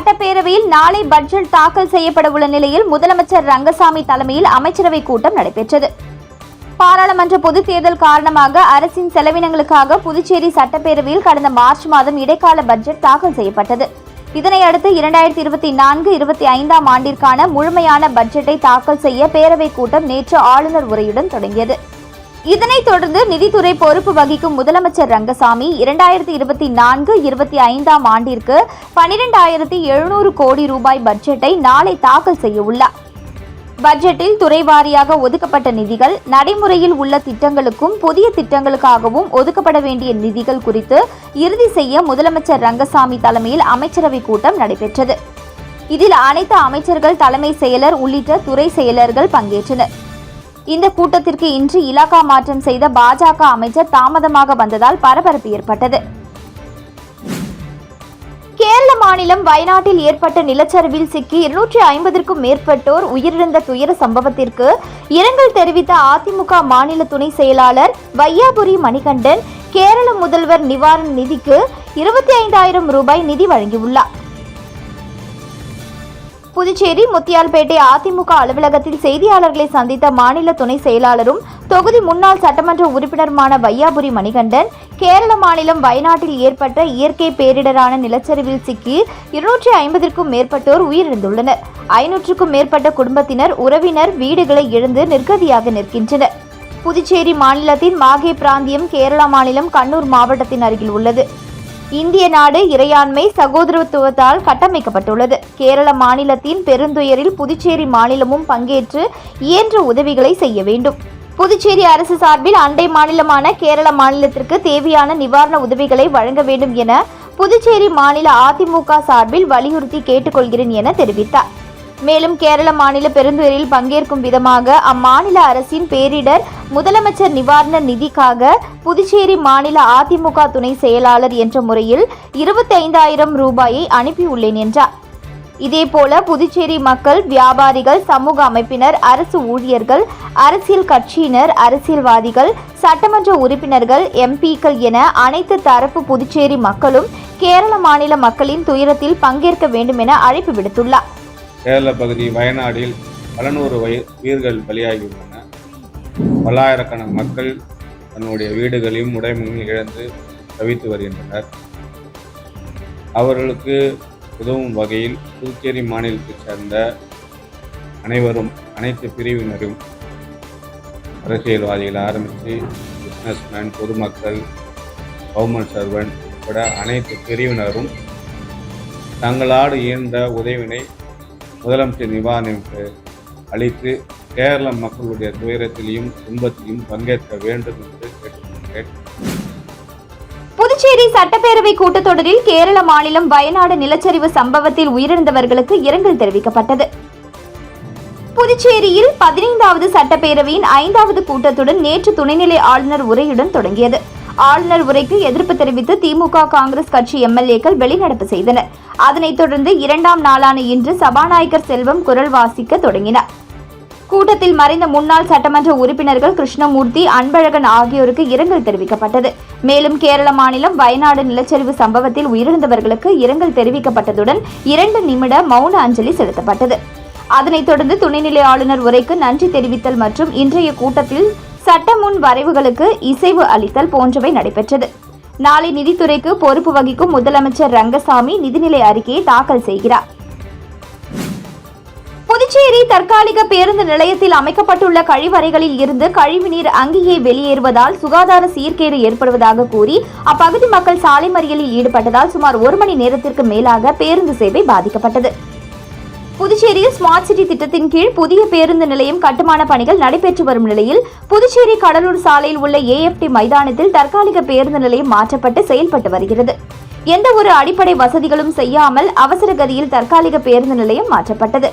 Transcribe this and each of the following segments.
சட்டப்பேரவையில் நாளை பட்ஜெட் தாக்கல் செய்யப்பட உள்ள நிலையில் முதலமைச்சர் ரங்கசாமி தலைமையில் அமைச்சரவை கூட்டம் நடைபெற்றது. பாராளுமன்ற பொதுத் தேர்தல் காரணமாக அரசின் செலவினங்களுக்காக புதுச்சேரி சட்டப்பேரவையில் கடந்த மார்ச் மாதம் இடைக்கால பட்ஜெட் தாக்கல் செய்யப்பட்டது. இதனையடுத்து இரண்டாயிரத்தி இருபத்தி நான்கு இருபத்தி ஐந்தாம் ஆண்டிற்கான முழுமையான பட்ஜெட்டை தாக்கல் செய்ய பேரவைக் கூட்டம் நேற்று ஆளுநர் உரையுடன் தொடங்கியது. இதனைத் தொடர்ந்து நிதித்துறை பொறுப்பு வகிக்கும் முதலமைச்சர் ரங்கசாமி இரண்டாயிரத்தி இருபத்தி நான்கு இருபத்தி ஐந்தாம் ஆண்டிற்கு பனிரெண்டாயிரத்தி எழுநூறு கோடி ரூபாய் பட்ஜெட்டை நாளை தாக்கல் செய்ய உள்ளார். பட்ஜெட்டில் துறை வாரியாக ஒதுக்கப்பட்ட நிதிகள் நடைமுறையில் உள்ள திட்டங்களுக்கும் புதிய திட்டங்களுக்காகவும் ஒதுக்கப்பட வேண்டிய நிதிகள் குறித்து இறுதி செய்ய முதலமைச்சர் ரங்கசாமி தலைமையில் அமைச்சரவைக் கூட்டம் நடைபெற்றது. இதில் அனைத்து அமைச்சர்கள் தலைமை செயலர் உள்ளிட்ட துறை செயலர்கள் பங்கேற்றனர். இந்த கூட்டத்திற்கு இன்று இலாகா மாற்றம் செய்த பாஜக அமைச்சர் தாமதமாக வந்ததால் பரபரப்பு ஏற்பட்டது. கேரள மாநிலம் வயநாட்டில் ஏற்பட்ட நிலச்சரிவில் சிக்கி இருநூற்றி ஐம்பதற்கும் மேற்பட்டோர் உயிரிழந்த துயர சம்பவத்திற்கு இரங்கல் தெரிவித்த அதிமுக மாநில துணை செயலாளர் வையாபுரி மணிகண்டன் கேரள முதல்வர் நிவாரண நிதிக்கு இருபத்தி ஐந்தாயிரம் ரூபாய் நிதி வழங்கியுள்ளார். புதுச்சேரி முத்தியால்பேட்டை அதிமுக அலுவலகத்தில் செய்தியாளர்களை சந்தித்த மாநில துணை செயலாளரும் தொகுதி முன்னாள் சட்டமன்ற உறுப்பினருமான வையாபுரி மணிகண்டன் கேரள மாநிலம் வயநாட்டில் ஏற்பட்ட இயற்கை பேரிடரான நிலச்சரிவில் சிக்கி இருநூற்றி ஐம்பதிற்கும் மேற்பட்டோர் உயிரிழந்துள்ளனர். ஐநூற்றுக்கும் மேற்பட்ட குடும்பத்தினர் உறவினர் வீடுகளை இழந்து நிர்கதியாக நிற்கின்றனர். புதுச்சேரி மாநிலத்தின் மாகே பிராந்தியம் கேரளா மாநிலம் கண்ணூர் மாவட்டத்தின் அருகில் உள்ளது. இந்திய நாடு இறையாண்மை சகோதரத்துவத்தால் கட்டமைக்கப்பட்டுள்ளது. கேரள மாநிலத்தின் பெருந்துயரில் புதுச்சேரி மாநிலமும் பங்கேற்று இயன்ற உதவிகளை செய்ய வேண்டும். புதுச்சேரி அரசு சார்பில் அண்டை மாநிலமான கேரள மாநிலத்திற்கு தேவையான நிவாரண உதவிகளை வழங்க வேண்டும் என புதுச்சேரி மாநில அதிமுக சார்பில் வலியுறுத்தி கேட்டுக்கொள்கிறேன் என தெரிவித்தார். மேலும் கேரள மாநில பெருந்துயரில் பங்கேற்கும் விதமாக அம்மாநில அரசின் பேரிடர் முதலமைச்சர் நிவாரண நிதிக்காக புதுச்சேரி மாநில அதிமுக துணை செயலாளர் என்ற முறையில் இருபத்தைந்தாயிரம் ரூபாயை அனுப்பியுள்ளேன் என்றார். இதேபோல புதுச்சேரி மக்கள் வியாபாரிகள் சமூக அமைப்பினர் அரசு ஊழியர்கள் அரசியல் கட்சியினர் அரசியல்வாதிகள் சட்டமன்ற உறுப்பினர்கள் எம்பிக்கள் என அனைத்து தரப்பு புதுச்சேரி மக்களும் கேரள மாநில மக்களின் துயரத்தில் பங்கேற்க வேண்டும் என அழைப்பு விடுத்துள்ளார். கேரள பகுதி வயநாடில் பல நூறு வய உயிர்கள் பலியாகியுள்ளன. பல்லாயிரக்கணக்கான மக்கள் தன்னுடைய வீடுகளையும் உடைமையும் இழந்து தவித்து வருகின்றனர். அவர்களுக்கு உதவும் வகையில் புதுச்சேரி மாநிலத்தைச் சேர்ந்த அனைவரும் அனைத்து பிரிவினரும் அரசியல்வாதிகள் ஆரம்பித்து பிஸ்னஸ்மேன் பொதுமக்கள் கவர்மெண்ட் சர்வெண்ட் உட்பட அனைத்து பிரிவினரும் தங்களாடு இயன்ற உதவினை முதலமைச்சர் நிவாரணத்தை அளித்து கேரள மக்களுடைய துயரத்திலையும் துன்பத்திலையும் பங்கேற்க வேண்டும் என்று கேட்டுக்கொள்கிறேன். புதுச்சேரி சட்டப்பேரவை கூட்டத்தொடரில் கேரள மாநிலம் வயநாடு நிலச்சரிவு சம்பவத்தில் உயிரிழந்தவர்களுக்கு இரங்கல் தெரிவிக்கப்பட்டது. புதுச்சேரியில் பதினைந்தாவது சட்டப்பேரவையின் ஐந்தாவது கூட்டத்துடன் நேற்று துணைநிலை ஆளுநர் உரையுடன் தொடங்கியது. ஆளுநர் உரைக்கு எதிர்ப்பு தெரிவித்து திமுக காங்கிரஸ் கட்சி எம்எல்ஏக்கள் வெளிநடப்பு செய்தனர். அதனைத் தொடர்ந்து இரண்டாம் நாளான இன்று சபாநாயகர் செல்வம் குரல் வாசிக்க தொடங்கினார். கூட்டத்தில் மறைந்த முன்னாள் சட்டமன்ற உறுப்பினர்கள் கிருஷ்ணமூர்த்தி அன்பழகன் ஆகியோருக்கு இரங்கல் தெரிவிக்கப்பட்டது. மேலும் கேரள மாநிலம் வயநாடு நிலச்சரிவு சம்பவத்தில் உயிரிழந்தவர்களுக்கு இரங்கல் தெரிவிக்கப்பட்டதுடன் இரண்டு நிமிட மௌன அஞ்சலி செலுத்தப்பட்டது. அதனைத் தொடர்ந்து துணைநிலை ஆளுநர் உரைக்கு நன்றி தெரிவித்தல் மற்றும் இன்றைய கூட்டத்தில் சட்ட முன் வரைவுகளுக்கு இசைவு அளித்தல் போன்றவை நடைபெற்றது. நாளை நிதித்துறைக்கு பொறுப்பு வகிக்கும் முதலமைச்சர் ரங்கசாமி நிதிநிலை அறிக்கையை தாக்கல் செய்கிறார். புதுச்சேரி தற்காலிக பேருந்து நிலையத்தில் அமைக்கப்பட்டுள்ள கழிவறைகளில் இருந்து கழிவுநீர் அங்கேயே வெளியேறுவதால் சுகாதார சீர்கேடு ஏற்படுவதாக கூறி அப்பகுதி மக்கள் சாலை மறியலில் ஈடுபட்டதால் சுமார் ஒரு மணி நேரத்திற்கு மேலாக பேருந்து சேவை பாதிக்கப்பட்டது. புதுச்சேரியில் ஸ்மார்ட் சிட்டி திட்டத்தின் கீழ் புதிய பேருந்து நிலையம் கட்டுமான பணிகள் நடைபெற்று வரும் நிலையில் புதுச்சேரி கடலூர் சாலையில் உள்ள ஏஎஃப்டி மைதானத்தில் தற்காலிக பேருந்து நிலையம் மாற்றப்பட்டு செயல்பட்டு வருகிறது. எந்த ஒரு அடிப்படை வசதிகளும் செய்யாமல் அவசர கதியில் தற்காலிக பேருந்து நிலையம் மாற்றப்பட்டது.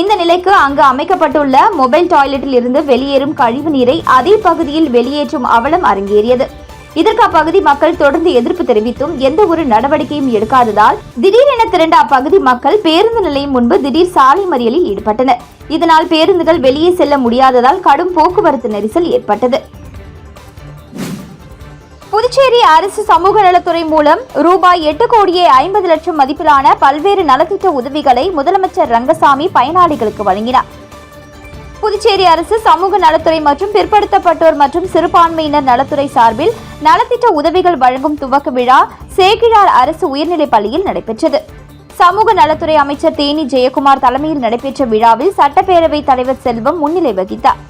இந்த நிலைக்கு அங்கு அமைக்கப்பட்டுள்ள மொபைல் டாய்லெட்டில் இருந்து வெளியேறும் கழிவு நீரை அதே பகுதியில் வெளியேற்றும் அவலம் அரங்கேறியது. இதற்கு அப்பகுதி மக்கள் தொடர்ந்து எதிர்ப்பு தெரிவித்தும் எந்த ஒரு நடவடிக்கையும் எடுக்காததால் திடீரென திரண்ட அப்பகுதி மக்கள் பேருந்து நிலையம் முன்பு திடீர் சாலை மறியலில் ஈடுபட்டனர். இதனால் பேருந்துகள் வெளியே செல்ல முடியாததால் கடும் போக்குவரத்து நெரிசல் ஏற்பட்டது. புதுச்சேரி அரசு சமூக நலத்துறை மூலம் ரூபாய் எட்டு கோடியே ஐம்பது லட்சம் மதிப்பிலான பல்வேறு நலத்திட்ட உதவிகளை முதலமைச்சர் ரங்கசாமி பயனாளிகளுக்கு வழங்கினார். புதுச்சேரி அரசு சமூக நலத்துறை மற்றும் பிற்படுத்தப்பட்டோர் மற்றும் சிறுபான்மையினர் நலத்துறை சார்பில் நலத்திட்ட உதவிகள் வழங்கும் துவக்க விழா சேகிழார் அரசு உயர்நிலைப் பள்ளியில் நடைபெற்றது. சமூக நலத்துறை அமைச்சர் தேனி ஜெயக்குமார் தலைமையில் நடைபெற்ற விழாவில் சட்டப்பேரவைத் தலைவர் செல்வம் முன்னிலை வகித்தார்.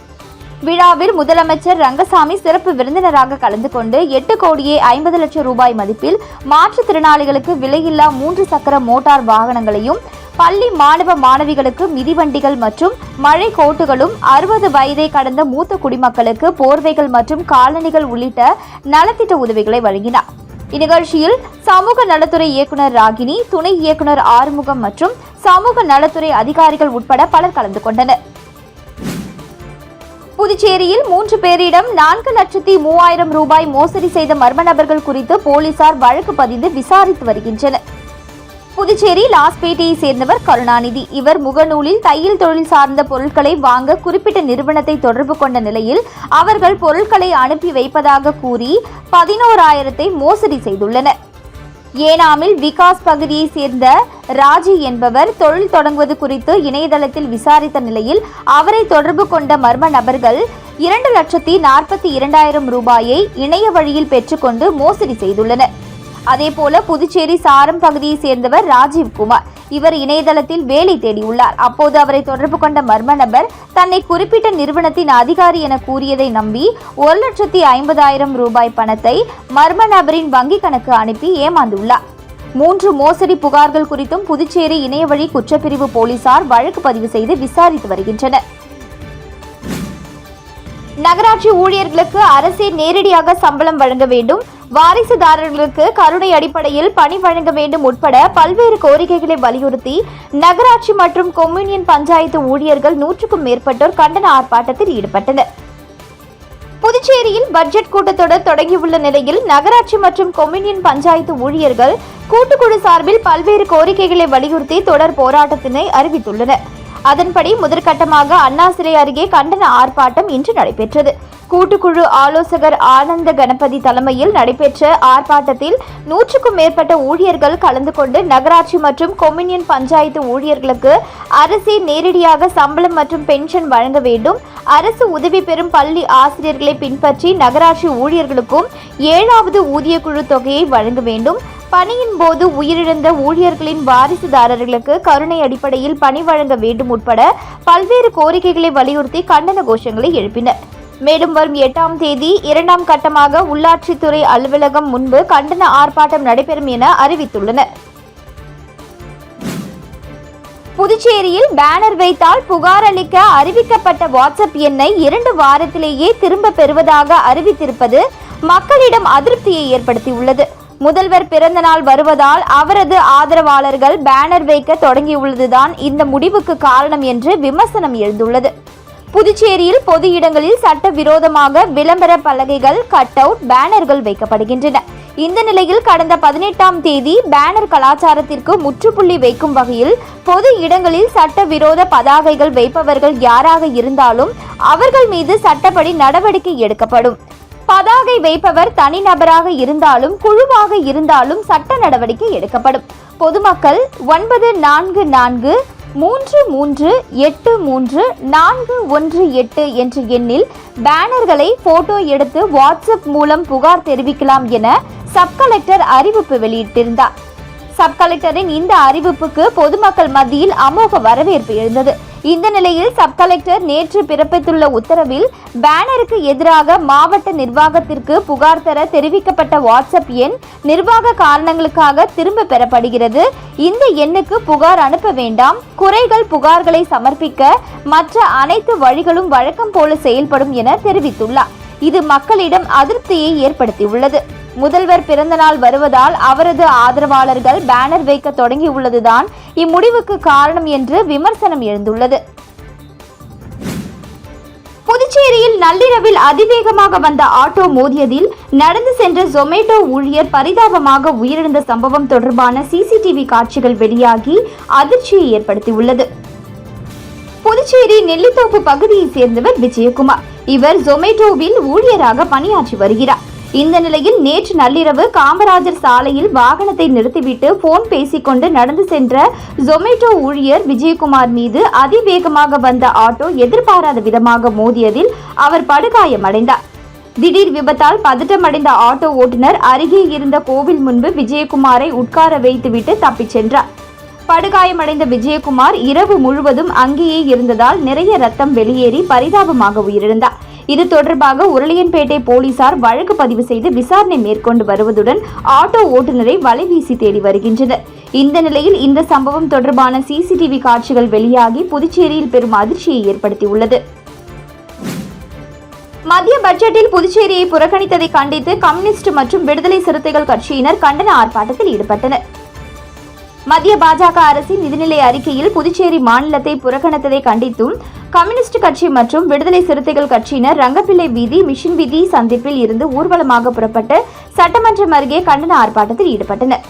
விழாவில் முதலமைச்சர் ரங்கசாமி சிறப்பு விருந்தினராக கலந்து கொண்டு எட்டு கோடியே ஐம்பது லட்சம் ரூபாய் மதிப்பில் மாற்றுத்திறனாளிகளுக்கு விலையில்லா மூன்று சக்கர மோட்டார் வாகனங்களையும் பள்ளி மாணவ மாணவிகளுக்கு மிதிவண்டிகள் மற்றும் மழை கோட்டுகளும் அறுபது வயதை கடந்த மூத்த குடிமக்களுக்கு போர்வைகள் மற்றும் காலணிகள் உள்ளிட்ட நலத்திட்ட உதவிகளை வழங்கினார். இந்நிகழ்ச்சியில் சமூக நலத்துறை இயக்குனர் ராகினி துணை இயக்குனர் ஆறுமுகம் மற்றும் சமூக நலத்துறை அதிகாரிகள் உட்பட பலர் கலந்து கொண்டனர். புதுச்சேரியில் மூன்று பேரிடம் நான்கு லட்சத்தி மூவாயிரம் ரூபாய் மோசடி செய்த மர்ம நபர்கள் குறித்து போலீசார் வழக்கு பதிந்து விசாரித்து வருகின்றனர். புதுச்சேரி லாஸ்பேட்டையை சேர்ந்தவர் கருணாநிதி. இவர் முகநூலில் தையல் தொழில் சார்ந்த பொருட்களை வாங்க குறிப்பிட்ட நிறுவனத்தை தொடர்பு கொண்ட நிலையில் அவர்கள் பொருட்களை அனுப்பி வைப்பதாக கூறி பதினோராயிரத்தை மோசடி செய்துள்ளனர். ஏனாமில் விகாஸ் பகுதியை சேர்ந்த ராஜி என்பவர் தொழில் தொடங்குவது குறித்து இணையதளத்தில் விசாரித்த நிலையில் அவரை தொடர்பு கொண்ட மர்ம நபர்கள் இரண்டு லட்சத்தி நாற்பத்தி இரண்டாயிரம் ரூபாயை இணைய வழியில் பெற்றுக்கொண்டு மோசடி செய்துள்ளனர். அதேபோல புதுச்சேரி சாரம் பகுதியை சேர்ந்தவர் ராஜீவ் குமார். இவர் இணையதளத்தில் வேலை தேடியுள்ளார். அப்போது அவரை தொடர்பு கொண்ட மர்ம நபர் தன்னை குறிப்பிட்ட நிறுவனத்தின் அதிகாரி என கூறியதை நம்பி ஒரு லட்சத்தி ஐம்பதாயிரம் ரூபாய் பணத்தை மர்ம நபரின் வங்கிக் கணக்கு அனுப்பி ஏமாந்துள்ளார். மூன்று மோசடி புகார்கள் குறித்தும் புதுச்சேரி இணையவழி குற்றப்பிரிவு போலீசார் வழக்கு பதிவு செய்து விசாரித்து வருகின்றனர். நகராட்சி ஊழியர்களுக்கு அரசே நேரடியாக சம்பளம் வழங்க வேண்டும். வாரிசுதாரர்களுக்கு கருணை அடிப்படையில் பணி வழங்க வேண்டும் உட்பட பல்வேறு கோரிக்கைகளை வலியுறுத்தி நகராட்சி மற்றும் கொம்யூனியன் பஞ்சாயத்து ஊழியர்கள் நூற்றுக்கும் மேற்பட்டோர் கண்டன ஆர்ப்பாட்டத்தில் ஈடுபட்டனர். புதுச்சேரியில் பட்ஜெட் கூட்டத்தொடர் தொடங்கியுள்ள நிலையில் நகராட்சி மற்றும் கொம்யூனியன் பஞ்சாயத்து ஊழியர்கள் கூட்டுக்குழு சார்பில் பல்வேறு கோரிக்கைகளை வலியுறுத்தி தொடர் போராட்டத்தினை அறிவித்துள்ளனர். அதன்படி முதற்கட்டமாக அண்ணா சிலை அருகே கண்டன ஆர்ப்பாட்டம் இன்று நடைபெற்றது. கூட்டுக்குழு ஆலோசகர் ஆனந்த கணபதி தலைமையில் நடைபெற்ற ஆர்ப்பாட்டத்தில் நூற்றுக்கும் மேற்பட்ட ஊழியர்கள் கலந்து கொண்டு நகராட்சி மற்றும் கொம்யூனியன் பஞ்சாயத்து ஊழியர்களுக்கு அரசே நேரடியாக சம்பளம் மற்றும் பென்ஷன் வழங்க வேண்டும். அரசு உதவி பெறும் பள்ளி ஆசிரியர்களை பின்பற்றி நகராட்சி ஊழியர்களுக்கும் ஏழாவது ஊதியக்குழு தொகையை வழங்க வேண்டும். பணியின் போது உயிரிழந்த ஊழியர்களின் வாரிசுதாரர்களுக்கு கருணை அடிப்படையில் பணி வழங்க வேண்டும் உட்பட பல்வேறு கோரிக்கைகளை வலியுறுத்தி கண்டன கோஷங்களை எழுப்பினர். மேலும் வரும் எட்டாம் தேதி இரண்டாம் கட்டமாக உள்ளாட்சித்துறை அலுவலகம் முன்பு கண்டன ஆர்ப்பாட்டம் நடைபெறும் என அறிவித்துள்ளனர். புதுச்சேரியில் பேனர் வைத்தால் புகார் அளிக்க அறிவிக்கப்பட்ட வாட்ஸ்அப் எண்ணை இரண்டு வாரத்திலேயே திரும்ப பெறுவதாக அறிவித்திருப்பது மக்களிடம் அதிருப்தியை ஏற்படுத்தியுள்ளது. முதல்வர் பிறந்தநாள் வருவதால் அவரது ஆதரவாளர்கள் பேனர் வைக்க தொடங்கியுள்ளதுதான் இந்த முடிவுக்கு காரணம் என்று விமர்சனம் எழுந்துள்ளது. புதுச்சேரியில் பொது இடங்களில் சட்டவிரோதமாக விளம்பர பலகைகள் கட் அவுட் பேனர்கள் வைக்கப்படுகின்றன. இந்த நிலையில் கடந்த பதினெட்டாம் தேதி பேனர் கலாச்சாரத்திற்கு முற்றுப்புள்ளி வைக்கும் வகையில் பொது இடங்களில் சட்டவிரோத பதாகைகள் வைப்பவர்கள் யாராக இருந்தாலும் அவர்கள் மீது சட்டப்படி நடவடிக்கை எடுக்கப்படும். பதாகை வைப்பவர் தனிநபராக இருந்தாலும் குழுவாக இருந்தாலும் சட்ட நடவடிக்கை எடுக்கப்படும். பொதுமக்கள் ஒன்பது நான்கு நான்கு மூன்று மூன்று எட்டு மூன்று நான்கு ஒன்று எட்டு என்ற எண்ணில் பேனர்களை போட்டோ எடுத்து வாட்ஸ்அப் மூலம் புகார் தெரிவிக்கலாம் என சப் கலெக்டர் அறிவிப்பு வெளியிட்டிருந்தார். சப் கலெக்டரின் இந்த அறிவிப்புக்கு பொதுமக்கள் மத்தியில் அமோக வரவேற்பு எழுந்தது. இந்த நிலையில் சப் கலெக்டர் நேற்று பிறப்பித்துள்ள உத்தரவில் பேனருக்கு எதிராக மாவட்ட நிர்வாகத்திற்கு புகார் தர தெரிவிக்கப்பட்ட வாட்ஸ்அப் எண் நிர்வாக காரணங்களுக்காக திரும்ப பெறப்படுகிறது. இந்த எண்ணுக்கு புகார் அனுப்ப வேண்டாம். குறைகள் புகார்களை சமர்ப்பிக்க மற்ற அனைத்து வழிகளும் வழக்கம் போல செயல்படும் என தெரிவித்துள்ளார். இது மக்களிடம் அதிருப்தியை ஏற்படுத்தியுள்ளது. முதல்வர் பிறந்தநாள் வருவதால் அவரது ஆதரவாளர்கள் பேனர் வைக்க தொடங்கியுள்ளதுதான் இம்முடிவுக்கு காரணம் என்று விமர்சனம் எழுந்துள்ளது. புதுச்சேரியில் நள்ளிரவில் அதிவேகமாக வந்த ஆட்டோ மோதியதில் நடந்து சென்ற ஜொமேட்டோ ஊழியர் பரிதாபமாக உயிரிழந்த சம்பவம் தொடர்பான சிசிடிவி காட்சிகள் வெளியாகி அதிர்ச்சியை ஏற்படுத்தியுள்ளது. புதுச்சேரி நெல்லித்தோப்பு பகுதியைச் சேர்ந்தவர் விஜயகுமார். இவர் ஜொமேட்டோவில் ஊழியராக பணியாற்றி வருகிறார். இந்த நிலையில் நேற்று நள்ளிரவு காமராஜர் சாலையில் வாகனத்தை நிறுத்திவிட்டு போன் பேசிக்கொண்டு நடந்து சென்ற ஜொமேட்டோ ஊழியர் விஜயகுமார் மீது அதிவேகமாக வந்த ஆட்டோ எதிர்பாராத விதமாக மோதியதில் அவர் படுகாயமடைந்தார். திடீர் விபத்தால் பதட்டமடைந்த ஆட்டோ ஓட்டுநர் அருகே இருந்த கோவில் முன்பு விஜயகுமாரை உட்கார வைத்துவிட்டு தப்பிச் சென்றார். படுகாயமடைந்த விஜயகுமார் இரவு முழுவதும் அங்கேயே இருந்ததால் நிறைய ரத்தம் வெளியேறி பரிதாபமாக உயிரிழந்தார். இது தொடர்பாக உருளையன்பேட்டை போலீசார் வழக்கு பதிவு செய்து விசாரணை மேற்கொண்டு வருவதுடன் ஆட்டோ ஓட்டுநரை வலைவீசி தேடி வருகின்றனர். இந்த நிலையில் இந்த சம்பவம் தொடர்பான சிசிடிவி காட்சிகள் வெளியாகி புதுச்சேரியில் பெரும் அதிர்ச்சியை ஏற்படுத்தியுள்ளது. மத்திய பட்ஜெட்டில் புதுச்சேரியை புறக்கணித்ததை கண்டித்து கம்யூனிஸ்ட் மற்றும் விடுதலை சிறுத்தைகள் கட்சியினர் கண்டன ஆர்ப்பாட்டத்தில் ஈடுபட்டனர். மத்திய பாஜக அரசின் நிதிநிலை அறிக்கையில் புதுச்சேரி மாநிலத்தை புறக்கணித்ததை கண்டித்தும் கம்யூனிஸ்ட் கட்சி மற்றும் விடுதலை சிறுத்தைகள் கட்சியினர் ரங்கப்பிள்ளை வீதி மிஷின் வீதி சந்திப்பில் இருந்து ஊர்வலமாக புறப்பட்டு சட்டமன்றம் அருகே கண்டன ஆர்ப்பாட்டத்தில் ஈடுபட்டனர்.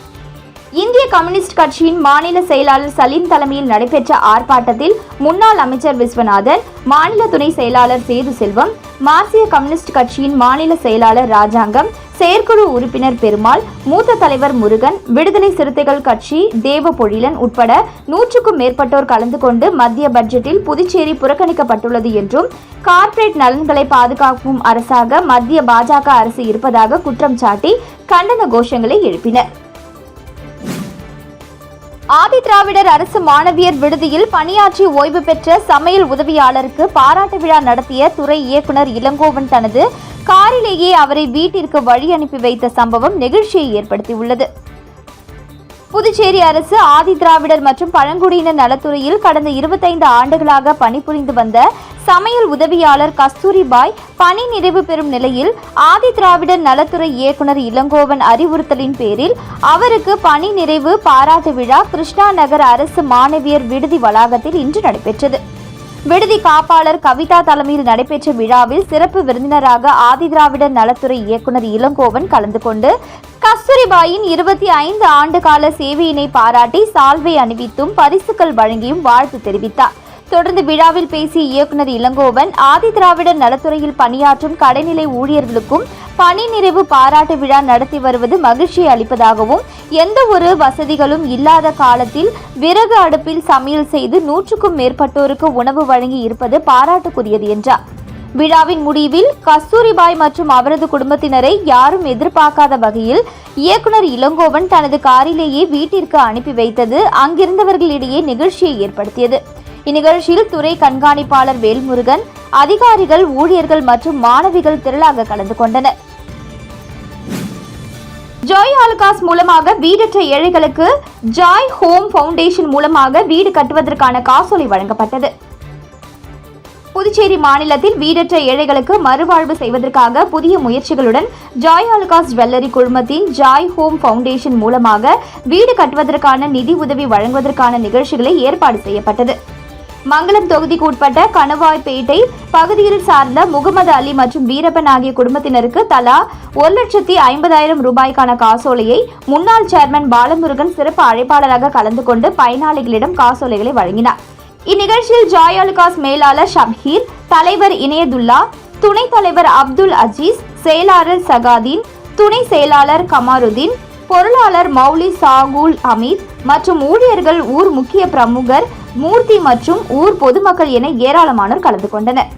இந்திய கம்யூனிஸ்ட் கட்சியின் மாநில செயலாளர் சலீம் தலைமையில் நடைபெற்ற ஆர்ப்பாட்டத்தில் முன்னாள் அமைச்சர் விஸ்வநாதன் மாநில துணை செயலாளர் சேது செல்வம் மார்க்சிய கம்யூனிஸ்ட் கட்சியின் மாநில செயலாளர் ராஜாங்கம் செயற்குழு உறுப்பினர் பெருமாள் மூத்த தலைவர் முருகன் விடுதலை சிறுத்தைகள் கட்சி தேவ பொழிலன் உட்பட நூற்றுக்கும் மேற்பட்டோர் கலந்து கொண்டு மத்திய பட்ஜெட்டில் புதுச்சேரி புறக்கணிக்கப்பட்டுள்ளது என்றும் கார்ப்பரேட் நலன்களை பாதுகாக்கும் அரசாக மத்திய பாஜக அரசு இருப்பதாக குற்றம் சாட்டி கண்டன கோஷங்களை எழுப்பினர். ஆதி திராவிடர் அரசு மாணவியர் விடுதியில் பணியாற்றி ஓய்வு பெற்ற சமையல் உதவியாளருக்கு பாராட்டு விழா நடத்திய துறை இயக்குனர் இளங்கோவன் தனது காரிலேயே அவரை வீட்டிற்கு வழி அனுப்பி வைத்த சம்பவம் நெகிழ்ச்சியை ஏற்படுத்தியுள்ளது. புதுச்சேரி அரசு ஆதி திராவிடர் மற்றும் பழங்குடியினர் நலத்துறையில் கடந்த இருபத்தைந்து ஆண்டுகளாக பணிபுரிந்து வந்த சமையல் உதவியாளர் கஸ்தூரிபாய் பணி நிறைவு பெறும் நிலையில் ஆதி திராவிடர் நலத்துறை இயக்குனர் இளங்கோவன் அறிவுறுத்தலின் பேரில் அவருக்கு பணி நிறைவு பாராட்டு விழா கிருஷ்ணா நகர் அரசு மாணவியர் விடுதி வளாகத்தில் இன்று நடைபெற்றது. விடுதி காப்பாளர் கவிதா தலைமையில் நடைபெற்ற விழாவில் சிறப்பு விருந்தினராக ஆதிதிராவிடர் நலத்துறை இயக்குனர் இளங்கோவன் கலந்து கொண்டு கஸ்தூரிபாயின் இருபத்தி ஐந்து ஆண்டு கால சேவையினை பாராட்டி சால்வை அணிவித்தும் பரிசுகள் வழங்கியும் வாழ்த்து தெரிவித்தார். தொடர்ந்து விழாவில் பேசிய இயக்குனர் இளங்கோவன் ஆதிதிராவிடர் நலத்துறையில் பணியாற்றும் கடைநிலை ஊழியர்களுக்கும் பணி நிறைவு பாராட்டு விழா நடத்தி வருவது மகிழ்ச்சி அளிப்பதாகவும் எந்த ஒரு வசதிகளும் இல்லாத காலத்தில் விறகு அடுப்பில் சமையல் செய்து நூற்றுக்கும் மேற்பட்டோருக்கு உணவு வழங்கி இருப்பது பாராட்டுக்குரியது என்றார். விழாவின் முடிவில் கஸ்தூரிபாய் மற்றும் அவரது குடும்பத்தினரை யாரும் எதிர்பார்க்காத வகையில் இயக்குனர் இளங்கோவன் தனது காரிலேயே வீட்டிற்கு அனுப்பி வைத்தது அங்கிருந்தவர்களிடையே நிகழ்ச்சியை ஏற்படுத்தியது. இந்நிகழ்ச்சியில் துறை கண்காணிப்பாளர் வேல்முருகன் அதிகாரிகள் ஊழியர்கள் மற்றும் மாணவிகள் திரளாக கலந்து கொண்டனர். ஜாய் ஆலுகாஸ் மூலமாக வீடற்ற ஏழைகளுக்கு ஜாய் ஹோம் ஃபவுண்டேஷன் மூலமாக வீடு கட்டுவதற்கான காசோலை வழங்கப்பட்டது. புதுச்சேரி மாநிலத்தில் வீடற்ற ஏழைகளுக்கு மறுவாழ்வு செய்வதற்காக புதிய முயற்சிகளுடன் ஜாய் ஆலுகாஸ் ஜுவல்லரி குழுமத்தின் ஜாய் ஹோம் ஃபவுண்டேஷன் மூலமாக வீடு கட்டுவதற்கான நிதி உதவி வழங்குவதற்கான நிகழ்ச்சிகளை ஏற்பாடு செய்யப்பட்டது. மங்களம் தொகுதிக்கு உட்பட்ட கணவாய்பேட்டை பகுதியில் சார்ந்த முகமது அலி மற்றும் வீரப்பன் ஆகிய குடும்பத்தினருக்கு தலா ஒரு லட்சத்தி ஐம்பதாயிரம் ரூபாய்க்கான காசோலையை முன்னாள் சேர்மன் பாலமுருகன் சிறப்பு அழைப்பாளராக கலந்து கொண்டு பயனாளிகளிடம் காசோலைகளை வழங்கினார். இந்நிகழ்ச்சியில் ஜாய் அலுகாஸ் மேலாளர் ஷப்ஹீர் தலைவர் இணையதுல்லா துணைத் தலைவர் அப்துல் அஜீஸ் செயலாளர் சகாதீன் துணை செயலாளர் கமாருதீன் பொருளாளர் மௌலி சாகுல் அமீத் மற்றும் ஊழியர்கள் ஊர் முக்கிய பிரமுகர் மூர்த்தி மற்றும் ஊர் பொதுமக்கள் என ஏராளமானோர் கலந்து கொண்டனர்.